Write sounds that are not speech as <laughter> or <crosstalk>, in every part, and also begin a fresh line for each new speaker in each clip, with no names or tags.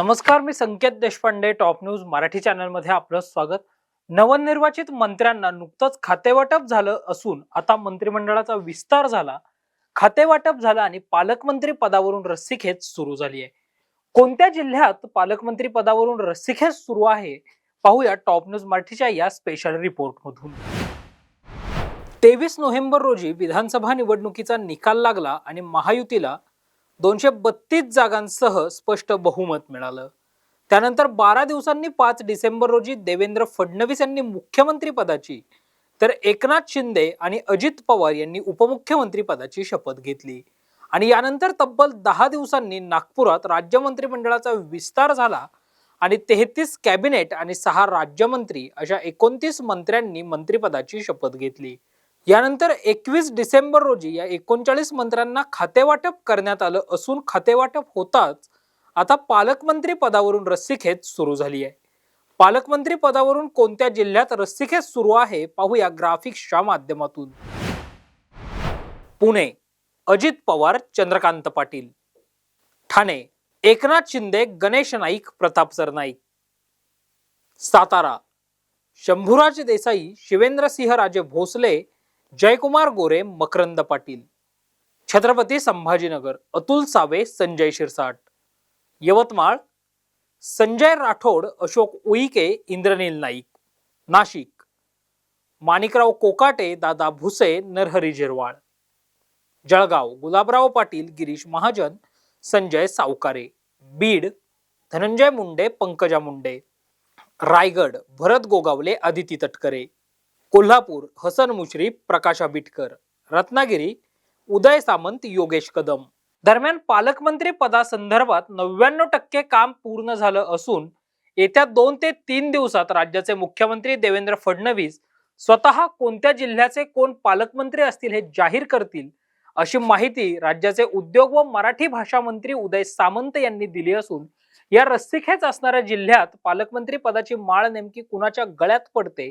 नमस्कार मी Sanket Deshpande top news Marathi चॅनलमध्ये आपलं स्वागत. नवनिर्वाचित मंत्र्यांना नुकतंच खातेवाटप झालं असून आता मंत्रिमंडळाचा विस्तार झाला. खातेवाटप झालं आणि पालकमंत्री पदावरून रस्सीखेच सुरू झाली आहे कोणत्या जिल्ह्यात पालकमंत्री पदावरून रस्सीखेच सुरू आहे? पाहूया टॉप न्यूज मराठीच्या या स्पेशल रिपोर्टमधून तेवीस नोव्हेंबर रोजी विधानसभा निवडणुकीचा निकाल लागला आणि महायुतीला दोनशे बत्तीस जागांसह स्पष्ट बहुमत मिळालं. त्यानंतर बारा दिवसांनी पाच डिसेंबर रोजी देवेंद्र फडणवीस यांनी मुख्यमंत्री पदाची तर एकनाथ शिंदे आणि अजित पवार यांनी उपमुख्यमंत्री पदाची शपथ घेतली. आणि यानंतर तब्बल दहा दिवसांनी नागपुरात राज्य मंत्रिमंडळाचा विस्तार झाला आणि तेहतीस कॅबिनेट आणि सहा राज्यमंत्री अशा एकोणतीस मंत्र्यांनी मंत्रिपदाची शपथ घेतली. यानंतर एकवीस डिसेंबर रोजी या एकोणचाळीस मंत्र्यांना खातेवाटप करण्यात आलं असून खातेवाटप होताच आता पालकमंत्री पदावरून रस्सीखेच सुरू झाली आहे. पालकमंत्री पदावरून कोणत्या जिल्ह्यात रस्सीखेच सुरू आहे पाहूया ग्राफिक्सच्या माध्यमातून. पुणे अजित पवार चंद्रकांत पाटील. ठाणे एकनाथ शिंदे गणेश नाईक प्रताप सरनाईक. सातारा शंभूराज देसाई शिवेंद्रसिंह राजे भोसले जयकुमार गोरे मकरंद पाटील. छत्रपती संभाजीनगर अतुल सावे संजय शिरसाट. यवतमाळ संजय राठोड अशोक उईके इंद्रनील नाईक. नाशिक माणिकराव कोकाटे दादा भुसे नरहरी झिरवाळ. जळगाव गुलाबराव पाटील गिरीश महाजन संजय सावकारे. बीड धनंजय मुंडे पंकजा मुंडे. रायगड भरत गोगावले आदिती तटकरे. कोल्हापूर हसन मुश्रीफ प्रकाश आबिटकर. रत्नागिरी उदय सामंत योगेश कदम. दरम्यान पालकमंत्री पदासंदर्भात नव्याण्णव टक्के काम पूर्ण झालं असून येत्या दोन ते तीन दिवसात राज्याचे मुख्यमंत्री देवेंद्र फडणवीस स्वतः कोणत्या जिल्ह्याचे कोण पालकमंत्री असतील हे जाहीर करतील अशी माहिती राज्याचे उद्योग व मराठी भाषा मंत्री उदय सामंत यांनी दिली असून या रस्सीखेच असणाऱ्या जिल्ह्यात पालकमंत्री पदाची माळ नेमकी कुणाच्या गळ्यात पडते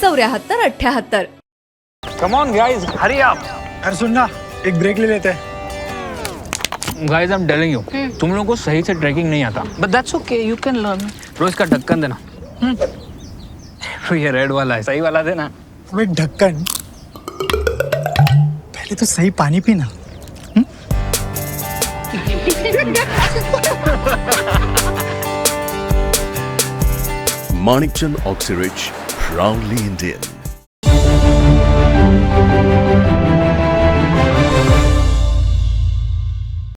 चौऱ्याहत्तर अठ्याहत्तर.
Come on guys hurry up
अरे सुन ना एक ब्रेक ले लेते हैं.
Guys I am telling you तुम लोगों को सही से ट्रैकिंग नहीं आता.
But that's okay, you can learn.
रोज का ढक्कन देना. तो ये रेड वाला है. सही वाला देना.
अबे ढक्कन. पहले तो सही पानी पीना. <laughs>
Manikchand Oxyrich, proudly Indian.